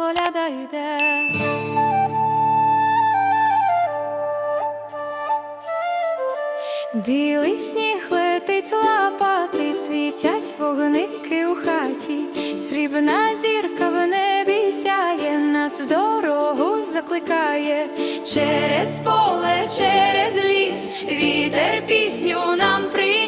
коляда йде. Білий сніг летить лапати, світять вогники у хаті, срібна зірка в небі сяє, нас в дорогу закликає через поле, через ліс, вітер пісню нам приніс.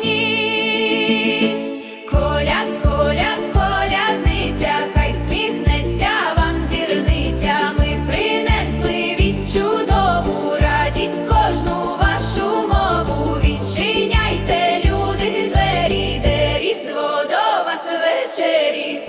Вас ввечері.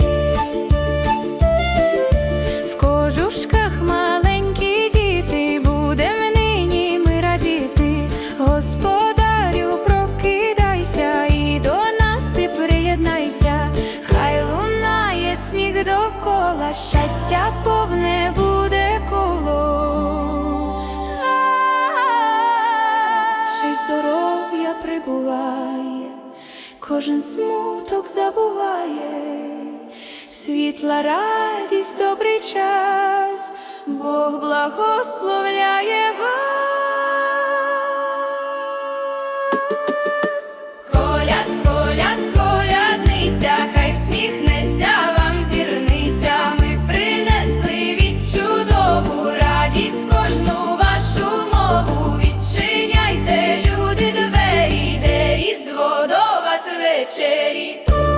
В кожушках маленькі діти, будем нині ми радіти. Господарю, прокидайся і до нас ти приєднайся. Хай лунає сміх довкола, щастя повне буде коло. Ще здоров'я прибуває, кожен смуток забуває, світла радість, добрий час, Бог благословляє вас. Коляд, piaceri.